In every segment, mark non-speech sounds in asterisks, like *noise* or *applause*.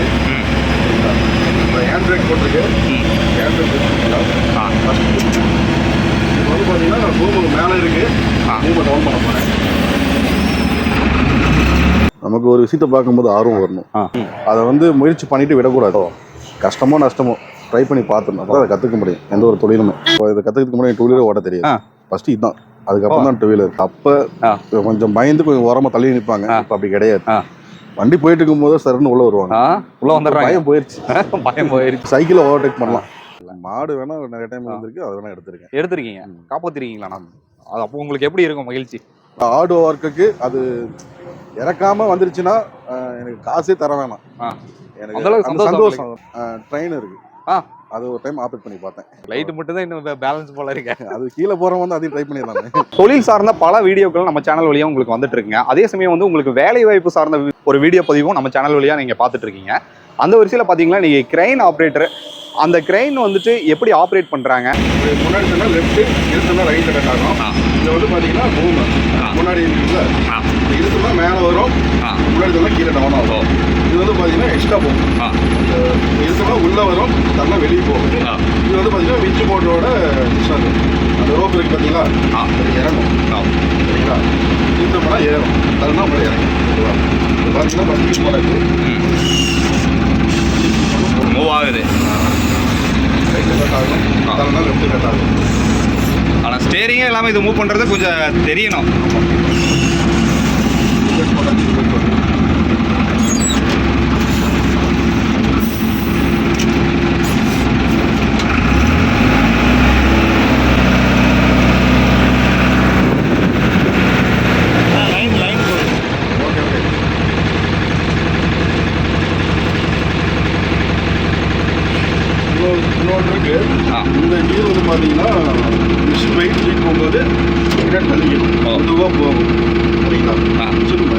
இருக்கு. இப்போ hand brake போட்டிருக்கு ஹேண்ட் பிரேக் ஆ. ஃபஸ்ட் இப்போ வந்து பார்த்தீங்கன்னா பூமு மேலே இருக்கு. ஆ. பூமை டவுன் பண்ண போகிறேன் நமக்கு ஒரு விஷயத்தை பார்க்கும்போது ஆர்வம் வரணும். அதை வந்து முயற்சி பண்ணிட்டு விடக்கூடாது. கஷ்டமோ நஷ்டமோ ட்ரை பண்ணி பார்த்துடணும். அப்போ அதை கற்றுக்க முடியும். எந்த ஒரு தொழிலுமே. இப்போ இதை கற்றுக்கிறதுக்கு முன்னாடி டூ வீலர் ஓட்ட தெரியாது. ஆ. ஃபர்ஸ்ட் இதுதான். அதுக்கப்புறம் தான் டூ வீலர் அப்போ ஆ. கொஞ்சம் பயந்து கொஞ்சம் ஓரமாக தள்ளி நிற்பாங்க. இப்போ அப்படி கிடையாது. ஆ. வண்டி போயிட்டு இருக்கும்போது சரன்னு உள்ள வருவாங்க. உள்ள வந்துடுறாங்க. பயம் போயிருச்சு. *laughs* பயம் போயிருச்சு. சைக்கிளை ஓவர்டேக் பண்ணலாம். மாடு வேணா நிறைய டைம் வந்திருக்கு அதை வேணா எடுத்திருக்கேன். எடுத்திருக்கீங்க. காப்பாத்திருக்கீங்களா? அது அப்போ உங்களுக்கு எப்படி இருக்கும் மகிழ்ச்சி? ஆடு ஒர்க்குக்கு அது இறக்காம வந்துருச்சுன்னா எனக்கு காசே தர வேணாம். எனக்கு சந்தோஷம் சந்தோஷம். ட்ரெயின் இருக்கு. ஆ. அது ஒரு டைம் ஆப்ரேட் பண்ணி பார்த்தேன். லைட் மட்டும் தான் இன்னும் பேலன்ஸ் போல இருக்கு. *laughs* அது கீழே போறவங்க வந்து அதையும் ட்ரை பண்ணிடலாமே. *laughs* தொழில் சார்ந்த பல வீடியோக்கள் நம்ம சேனல் வழியா உங்களுக்கு வந்துட்டு இருக்குங்க. அதே சமயம் வந்து உங்களுக்கு வேலை வாய்ப்பு சார்ந்த ஒரு வீடியோ பதிவும் நம்ம சேனல் வழியா நீங்க பார்த்துட்டு இருக்கீங்க. அந்த வரிசையில பாத்தீங்கன்னா நீங்க கிரெயின் ஆப்ரேட்டர் அந்த கிரெயின் வந்துட்டு எப்படி ஆப்ரேட் பண்றாங்க? இது முன்னாடி சொன்னா லெஃப்ட் இழுத்துனா ரைட் ஆகும். இது வந்து பாத்தீங்கன்னா பூமு ஆ. முன்னாடி இருக்குல்ல ஆ. இழுத்துனா மேலே வரும். முன்னாடி சொன்னா கீழே டவுன் ஆகும். இது வந்து பாத்தீங்கன்னா எக்ஸ்ட்ரா போகும். இழுத்துனா உள்ள வரும் தரலாம் வெளியே போகும். இது வந்து பாத்தீங்கன்னா விச்சு போட்டோட ஸ்டாண்ட் அந்த ரோப் இருக்கு பாத்தீங்களா? ஆ. அது இறங்கும். சரிங்களா? இழுத்தோம்னா ஏறும். தரலாம் உங்களை இறங்கும். இது பாத்தீங்கன்னா ஃபஸ்ட் போனது மூவ் ஆகுது. கட் ஆகும். தரலாம் லெஃப்ட் கட் ஆகும். ஆனா ஸ்டேரிங்கே இல்லாம இது மூவ் பண்றது கொஞ்சம் தெரியணும் ரிவர்ஸ் போட்டாச்சு ரிவர்ஸ் போட்டாச்சு ஓகே ஓகே இன்னொரு இன்னொன்று இருக்கு ஆ. இந்த கீர் வந்து பார்த்தீங்கன்னா மிஷின் வெயிட் தூக்கி போகும்போது பின்னாடி தள்ளிக்கணும் ஓ. மெதுவாக போகும் சரிங்களா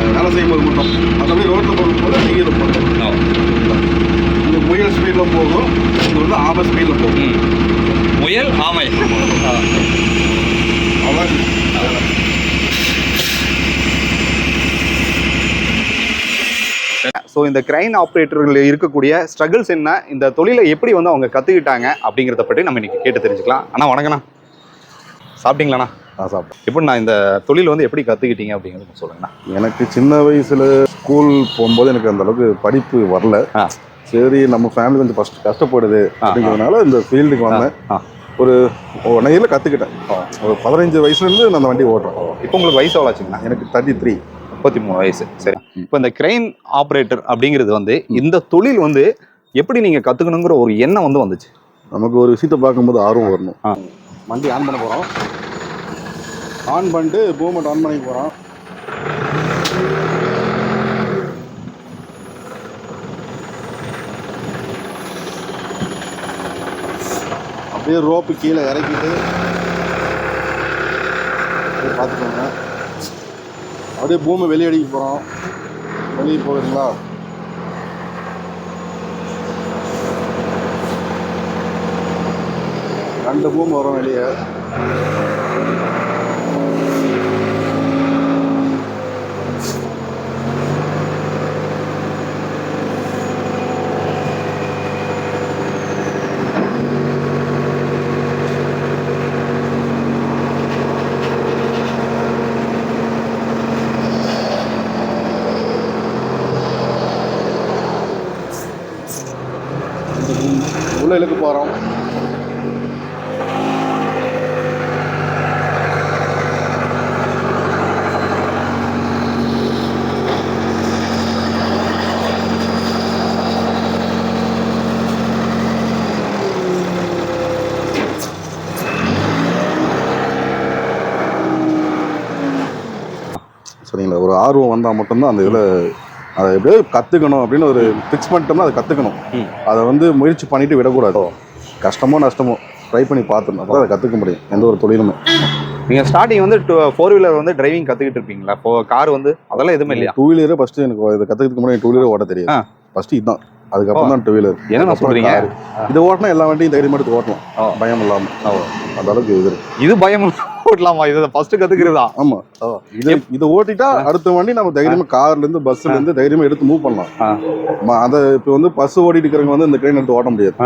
வேலை செய்யும்போது மட்டும். மற்றபடி ரோட்டில் போகும்போது கீரை போட்டோம் இந்த முயல் ஸ்பீடில் போகும். இது வந்து ஆப ஸ்பீடில் போகும். முயல் ஆமை. அவ்வளோ ஸோ இந்த கிரைன் ஆப்ரேட்டர்கள் இருக்கக்கூடிய ஸ்ட்ரகிள்ஸ் என்ன? இந்த தொழிலை எப்படி வந்து அவங்க கற்றுக்கிட்டாங்க அப்படிங்கிறத பற்றி நம்ம இன்னைக்கு கேட்டு தெரிஞ்சுக்கலாம். அண்ணா வணக்கண்ணா சாப்பிட்டீங்களாண்ணா? நான் சாப்பிட்டேன். எப்படி நான் இந்த தொழில் வந்து எப்படி கற்றுக்கிட்டீங்க அப்படிங்கிறது சொல்லுங்கண்ணா. எனக்கு சின்ன வயசில் ஸ்கூல் போகும்போது எனக்கு அந்த அளவுக்கு படிப்பு வரல. சரி நம்ம ஃபேமிலி கொஞ்சம் ஃபஸ்ட் கஷ்டப்படுது அப்படிங்கிறதுனால இந்த ஃபீல்டுக்கு வந்தேன். ஒரு ஒன் இயரில் கற்றுக்கிட்டேன் ஒரு பதினஞ்சு வயசுலேருந்து நான் அந்த வண்டி ஓட்டுறேன். இப்போ உங்களுக்கு வயசு எவ்வளோ ஆச்சுங்கண்ணா? எனக்கு தேர்ட்டி த்ரீ முப்பத்தி மூணு வயசு சரி இப்போ இந்த கிரைன் ஆப்ரேட்டர் அப்படிங்கிறது வந்து இந்த தொழில் வந்து எப்படி நீங்கள் கற்றுக்கணுங்கிற ஒரு எண்ணம் வந்து வந்துச்சு? நமக்கு ஒரு விஷயத்தை பார்க்கும்போது ஆர்வம் வரணும். வண்டி ஆன் பண்ண போகிறோம் ஆன் பண்ணிட்டு மூமெண்ட் ஆன் பண்ணி போகிறோம் அப்படியே ரோப்பு கீழே இறக்கிட்டு பார்த்துக்கோங்க. அப்படியே பூமை வெளியே அடிக்க போகிறோம் வெளியே போகுதுங்களா? ரெண்டு பூமி வரும் வெளியே உள்ள இழுக்க போகிறோம் சரிங்களா ஒரு ஆர்வம் வந்தால் மட்டும்தான் அந்த இதில் அதை எப்படியோ கற்றுக்கணும் அப்படின்னு ஒரு ஃபிக்ஸ் பண்ணிட்டோம்னா அதை கற்றுக்கணும். அதை வந்து முயற்சி பண்ணிட்டு விடக்கூடாது. கஷ்டமோ நஷ்டமோ ட்ரை பண்ணி அப்போ அதை கற்றுக்க முடியும். எந்த ஒரு தொழிலுமே. நீங்கள் ஸ்டார்டிங் வந்து ஃபோர் வீலர் வந்து டிரைவிங் கற்றுக்கிட்டு இருப்பீங்களா? இப்போ கார் வந்து அதெல்லாம் எதுவுமே இல்லையா? டூ வீலரே ஃபஸ்ட்டு எனக்கு இதை கற்றுக்கிறதுக்கு முன்னாடி டூ வீலர் ஓட்ட தெரியாது. ஆ. ஃபஸ்ட்டு இதுதான். அதுக்கப்புறம் தான் டூ வீலர் என்ன சொல்றீங்க? இது ஓட்டினா எல்லா வண்டியும் தைரியமாக எடுத்து ஓட்டலாம். பயம் இல்லாமல். அந்த அளவுக்கு இது இது பயம் ஓட்டலாமா இதை ஃபர்ஸ்ட் கத்துக்கிறதா? ஆமா. இதை இதை ஓட்டிட்டா அடுத்த வண்டி நம்ம தைரியமா கார்ல இருந்து பஸ்ல இருந்து தைரியமா எடுத்து மூவ் பண்ணலாம். அத இப்போ வந்து பஸ் ஓடிட்டு இருக்கிறவங்க வந்து இந்த ட்ரெயின் எடுத்து ஓட்ட முடியாது.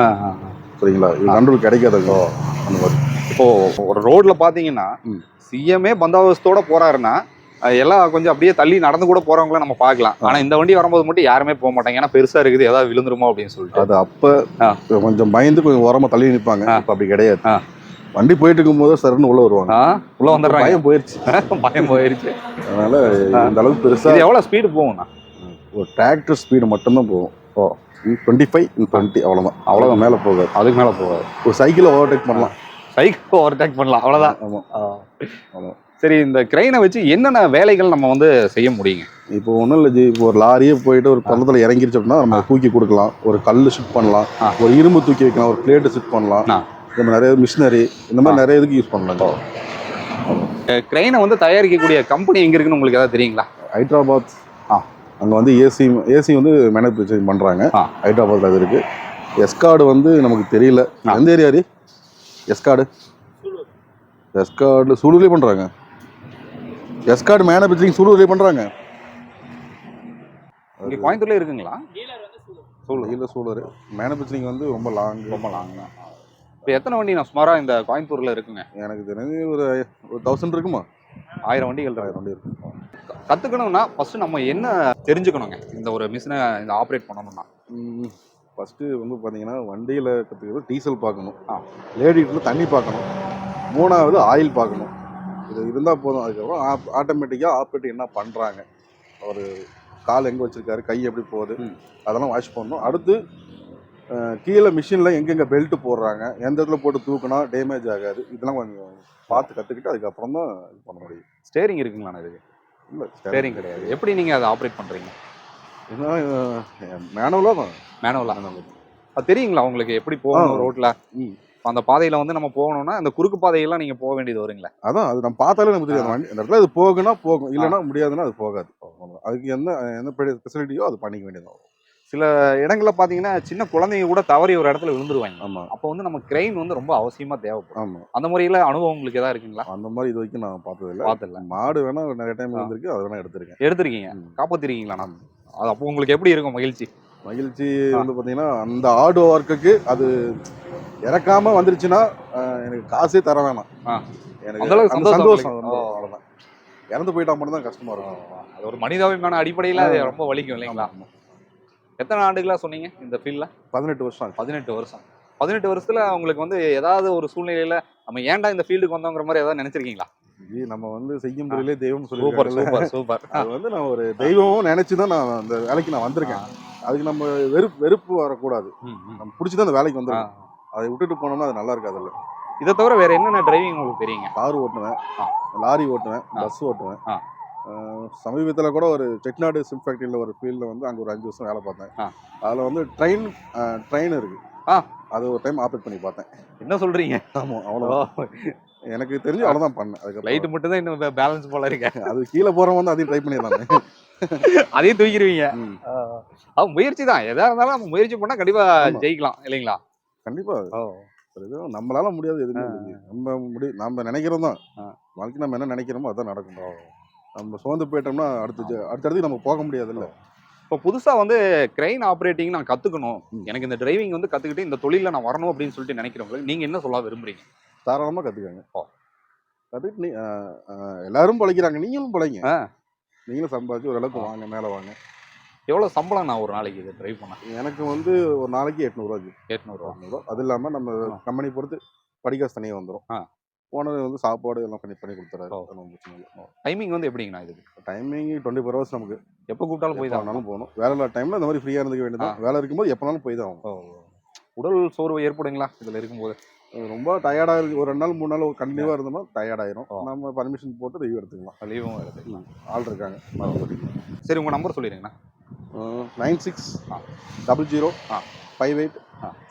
சரிங்களா? இது கண்ட்ரோல் கிடைக்காதுங்க. அந்த மாதிரி. இப்போ ஒரு ரோட்ல பாத்தீங்கன்னா. சிஎம்ஏ பந்தாபஸ்தோட போறாருன்னா எல்லாம் கொஞ்சம் அப்படியே தள்ளி நடந்து கூட போறவங்கள நம்ம பார்க்கலாம் ஆனா இந்த வண்டி வரும்போது மட்டும் யாருமே போக மாட்டாங்க. ஏன்னா பெருசா இருக்குது. ஏதாவது விழுந்துருமோ அப்படின்னு சொல்லிட்டு. அது அப்ப. கொஞ்சம் பயந்து கொஞ்சம் ஓரமா தள்ளி. இப்ப அப்படி கிடையாது. வண்டி போயிட்டு இருக்கும்போது சரன்னு உள்ள வருவாங்க. உள்ள வந்துடுறாங்க. பயம் போயிருச்சு. பயம் போயிருச்சு. அதனால இந்த அளவுக்கு பெருசா எவ்வளவு ஸ்பீடு போகும்ண்ணா? ஒரு டிராக்டர் ஸ்பீடு மட்டும்தான் போகும். ஓ. டுவெண்ட்டி ஃபைவ் டுவெண்ட்டி அவ்வளவுதான். அவ்வளவுதான். மேல போகாது. அதுக்கு மேல போகாது. ஒரு சைக்கிளை ஓவர்டேக் பண்ணலாம். சைக்கிள் ஓவர்டேக் பண்ணலாம். அவ்வளவுதான். ஆமா. ஆ. சரி இந்த கிரெயினை வச்சு என்னென்ன வேலைகள் நம்ம வந்து செய்ய முடியுங்க? இப்போ ஒன்றும் இல்லை ஜி. இப்போ ஒரு லாரியே போயிட்டு ஒரு பள்ளத்தில் இறங்கிருச்சு அப்படின்னா நம்ம தூக்கி கொடுக்கலாம். ஒரு கல் ஷிஃப்ட் பண்ணலாம். ஒரு இரும்பு தூக்கி வைக்கலாம். ஒரு பிளேட்டு ஷிஃப்ட் பண்ணலாம். மாதிரி நிறைய மிஷினரி இந்த மாதிரி நிறைய இதுக்கு யூஸ் பண்ணலாம். கிரெயினை வந்து தயாரிக்கக்கூடிய கம்பெனி எங்க இருக்குன்னு உங்களுக்கு ஏதாவது தெரியுங்களா? ஹைதராபாத் ஆ. அங்கே வந்து ஏசி ஏசி வந்து மேனுஃபேக்சரிங் பண்ணுறாங்க ஆ. ஹைதராபாத் அது இருக்கு. எஸ்கார்டு வந்து நமக்கு தெரியல. எந்த ஏரியா ரீ எஸ்கார்டு எஸ்கார்டு சூலூர்லேயே பண்ணுறாங்க எஸ்கார்டு மேனுஃபேக்சரிங் சூலூர்லேயே பண்ணுறாங்க இங்க கோயம்புத்தூர்ல இருக்குங்களா? இல்லை சூலூர். மேனுஃபேக்சரிங் வந்து ரொம்ப லாங் ரொம்ப லாங்க இப்போ எத்தனை வண்டி நான் சுமாரா இந்த கோயம்புத்தூர்ல இருக்குங்க? எனக்கு தெரிஞ்சு ஒரு ஒரு தௌசண்ட் இருக்குமா? ஆயிரம் வண்டிகள். ஆயிரம் வண்டி இருக்கு. கத்துக்கணும்னா ஃபர்ஸ்ட் நம்ம என்ன தெரிஞ்சுக்கணுங்க? இந்த ஒரு மிஷினை இந்த ஆப்ரேட் பண்ணணும்னா. ஃபஸ்ட்டு வந்து பார்த்தீங்கன்னா வண்டியில் கற்றுக்கிறது டீசல் பார்க்கணும். ஆ. லேடிக்கில் தண்ணி பார்க்கணும். மூணாவது ஆயில் பார்க்கணும். இது இருந்தால் போதும். அதுக்கப்புறம் ஆட்டோமேட்டிக்காக ஆப்ரேட் என்ன பண்ணுறாங்க ஒரு கால் எங்கே வச்சிருக்காரு? கை எப்படி போகுது. அதெல்லாம் வாஷ் பண்ணணும். அடுத்து கீழே மிஷினில் எங்கெங்கே பெல்ட் போடுறாங்க எந்த இடத்துல போட்டு தூக்குனா டேமேஜ் ஆகாது இதெல்லாம் கொஞ்சம் பார்த்து கற்றுக்கிட்டு அதுக்கப்புறம் தான் இது பண்ண முடியும். ஸ்டேரிங் இருக்குங்களா இதுக்கு? இல்லை ஸ்டேரிங் கிடையாது. எப்படி நீங்க அதை ஆப்ரேட் பண்றீங்க? ஏன்னா மேனுவலாக தான். மேனுவலா அது தெரியுங்களா உங்களுக்கு எப்படி போகணும் ம். அந்த பாதையில வந்து நம்ம போகணும்னா அந்த குறுக்கு பாதையெல்லாம் நீங்க போக வேண்டியது வருங்களா? அதான் அது நம்ம பார்த்தாலே நமக்கு தெரியும் அந்த வண்டி இந்த இடத்துல இது போகுனா போகும். இல்லைன்னா முடியாதுன்னா அது போகாது. அதுக்கு என்ன என்ன ஃபெசிலிட்டியோ அது பண்ணிக்க வேண்டியது சில இடங்கள்ல பாத்தீங்கன்னா சின்ன குழந்தைங்க கூட தவறி ஒரு இடத்துல விழுந்துருவாங்க. ஆமாம் அப்போ வந்து நம்ம கிரெயின் வந்து ரொம்ப அவசியமா தேவைப்படும். ஆமாம் அந்த முறையில அனுபவம் உங்களுக்கு ஏதாவது இருக்குங்களா? அந்த மாதிரி இது வரைக்கும் நான் பார்த்ததில்ல. பாத்துல மாடு வேணா நிறைய டைம். இருந்திருக்கு அது வேணா எடுத்திருக்கேன். எடுத்திருக்கீங்க. காப்பாத்திருக்கீங்களா? நான்? அது அப்போ உங்களுக்கு எப்படி இருக்கும் மகிழ்ச்சி? மகிழ்ச்சி. வந்து பார்த்தீங்கன்னா அந்த ஆடு ஒர்க்குக்கு அது இறக்காம வந்துருச்சுன்னா எனக்கு காசே தர வேணாம். எனக்கு அந்த சந்தோஷம் இறந்து போயிட்டா மட்டும் தான் கஷ்டமா இருக்கும். அது ஒரு மனிதாபிமான அடிப்படையில. ரொம்ப வலிக்கும் இல்லைங்களா. எத்தனை ஆண்டுகளா சொன்னீங்க இந்த ஃபீல்ட்ல பதினெட்டு வருஷம். பதினெட்டு வருஷம். பதினெட்டு வருஷத்துல உங்களுக்கு வந்து ஏதாவது ஒரு சூழ்நிலையில நம்ம ஏன்டா இந்த ஃபீல்டுக்கு வந்தோங்கிற மாதிரி ஏதாவது நினைச்சிருக்கீங்களா? நம்ம வந்து செய்யும் பொருளே தெய்வம் சூப்பர் சொல்லி சூப்பர் சூப்பர். அது வந்து நான் ஒரு தெய்வமும் நினைச்சு தான் நான் அந்த வேலைக்கு நான் வந்திருக்கேன். அதுக்கு நம்ம வெறுப்பு வெறுப்பு வரக்கூடாது. நம்ம பிடிச்சி தான் அந்த வேலைக்கு வந்திருக்கோம். அதை விட்டுட்டு போனோம்னா அது நல்லா இருக்காதுல்ல இதை தவிர வேற என்னென்ன டிரைவிங் உங்களுக்கு தெரியுங்க? கார் ஓட்டுவேன். லாரி ஓட்டுவேன். பஸ் ஓட்டுவேன். சமீபத்தில் கூட ஒரு செட்டிநாடு சிம் ஃபேக்ட்ரியில் ஒரு ஃபீல்டில் வந்து அங்கே ஒரு அஞ்சு வருஷம் வேலை பார்த்தேன். அதில் வந்து ட்ரெயின் ட்ரெயின் இருக்கு. ஆ. அது ஒரு டைம் ஆப்ரேட் பண்ணி பார்த்தேன். என்ன சொல்றீங்க? ஆமாம் அவ்வளோதான் எனக்கு தெரிஞ்சு அவ்வளோதான் பண்ணேன். அதுக்கப்புறம் லைட் மட்டும் தான் இன்னும் பேலன்ஸ் போல இருக்க. *laughs* அது கீழே போகிறவங்க வந்து அதையும் ட்ரை பண்ணிடலாமே. *laughs* அதையும் தூக்கிடுவீங்க. அது முயற்சி தான். எதா இருந்தாலும் நம்ம முயற்சி பண்ணா கண்டிப்பா ஆமா. ஜெயிக்கலாம் இல்லைங்களா? கண்டிப்பா. ஒரு இதுவும் நம்மளால முடியாது எதுவுமே. நம்ம முடி நம்ம நினைக்கிறோம் தான். வாழ்க்கை நம்ம என்ன நினைக்கிறோமோ அதான் நடக்கும். நம்ம சோர்ந்து போயிட்டோம்னா அடுத்த அடுத்தடுத்து நம்ம போக முடியாதுல்ல. இப்போ புதுசா வந்து கிரெயின் ஆப்ரேட்டிங் நான் கத்துக்கணும். ம். எனக்கு இந்த டிரைவிங் வந்து கத்துக்கிட்டு இந்த தொழில நான் வரணும் அப்படின்னு சொல்லிட்டு நினைக்கிறவங்களுக்கு நீங்க என்ன சொல்ல விரும்புறீங்க? தாராளமா கத்துக்கங்க. ஓ. கத்துக்கிட்டு நீ எல்லாரும் பிழைக்கிறாங்க நீங்களும் பிழைங்க. ஆ. நீங்களும் சம்பாதிச்சு ஓரளவுக்கு வாங்க மேல வாங்க. எவ்வளவு சம்பளம் நான் ஒரு நாளைக்கு இதை டிரைவ் பண்ண? எனக்கு வந்து ஒரு நாளைக்கு எட்நூறுவா எட்நூறுவா அது இல்லாம நம்ம. கம்பெனி பொறுத்து படிக்காசு தனியாக வந்துடும் ஆ. ஓனர் வந்து சாப்பாடு எல்லாம் பண்ணி பண்ணி கொடுத்துறாரு. ஒண்ணும் பிரச்சனை இல்லை டைமிங் வந்து எப்படிங்கண்ணா இதுக்கு டைமிங் டுவெண்ட்டி ஃபோர் ஹவர்ஸ் நமக்கு. எப்போ கூப்பிட்டாலும் போய் தான் தான் போகணும். வேலை இல்லாத டைம்ல இந்த மாதிரி ஃப்ரீயா இருந்துக்க வேண்டியதான் வேலை இருக்கும்போது எப்பனாலும் போய் தான் உடல் சோர்வு ஏற்படுங்களா இதுல இருக்கும்போது? ரொம்ப டயர்டா இருக்கு. ஒரு ரெண்டு நாள் மூணு நாள் கண்டினியூவா இருந்தோம்னா டயர்ட் ஆயிரும். ஓ. நம்ம பர்மிஷன் போட்டு லீவ் எடுத்துக்கலாம். லீவும் ஆள் இருக்காங்க. சரி உங்க நம்பர் சொல்லிடுங்கண்ணா. நைன் சிக்ஸ் ஆ. டபுள் ஜீரோ ஆ. Five eight.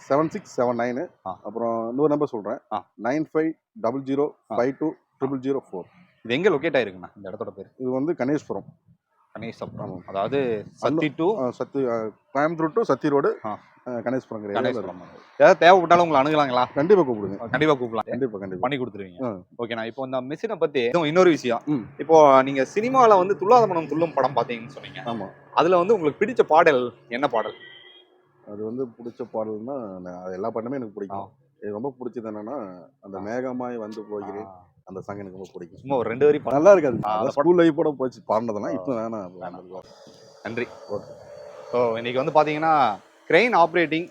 Seven six seven nine. அப்புறம் இன்னொரு நம்பர் சொல்றேன். ஆ. Nine five double zero. Five two triple zero four இது எங்க லொக்கேட் ஆயிருக்குண்ணா? இந்த இடத்தோட பேர். இது வந்து கணேஷ்புரம். கணேசபுரம். அதாவது Sathy to Sathy Coimbatore to Sathy road ஆ. கணேஸ்வரம் கிடையாது. கணேசபுரம் ஏதாவது தேவைப்பட்டாலும் உங்களை அணுகலாங்களா? கண்டிப்பாக கூப்பிடுங்க. கண்டிப்பா கூப்பிடலாம். கண்டிப்பாக கண்டிப்பாக பண்ணி கொடுத்துருவீங்க. ஓகேண்ணா இப்போ இந்த மிஷினை இதுவும் இன்னொரு விஷயம். இப்போ நீங்க சினிமால வந்து துள்ளாத மனம் துள்ளும் படம் பாத்தீங்கன்னு சொன்னீங்க. ஆமாம் அதுல வந்து உங்களுக்கு பிடிச்ச பாடல் என்ன பாடல்? அது வந்து பிடிச்ச பாடல்னா நான் எல்லா பாட்டுமே எனக்கு பிடிக்கும். எனக்கு ரொம்ப பிடிச்சது என்னன்னா அந்த மேகமாய் வந்து போகிறேன் அந்த சாங் எனக்கு ரொம்ப பிடிக்கும். சும்மா ஒரு ரெண்டு வரி. நல்லா இருக்காது. அந்த ஸ்கூல் லைஃபோட போச்சு. பாடினதெல்லாம். இப்போ வேணாம் நன்றி. ஓகே ஸோ இன்னைக்கு வந்து பாத்தீங்கன்னா கிரெயின் ஆப்ரேட்டிங்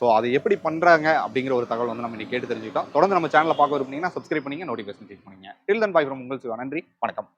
ஸோ அது எப்படி பண்றாங்க அப்படிங்கிற ஒரு தகவல் வந்து நம்ம இன்னைக்கு கேட்டு தெரிஞ்சுக்கிட்டோம். தொடர்ந்து நம்ம சேனலை பார்க்க விரும்புனீங்கன்னா சப்ஸ்கிரைப் பண்ணீங்க நோட்டிஃபிகேஷன் கிளிக் பண்ணீங்க. டில் தன் பாய் ஃப்ரம் உங்கள் சிவா. நன்றி. வணக்கம்.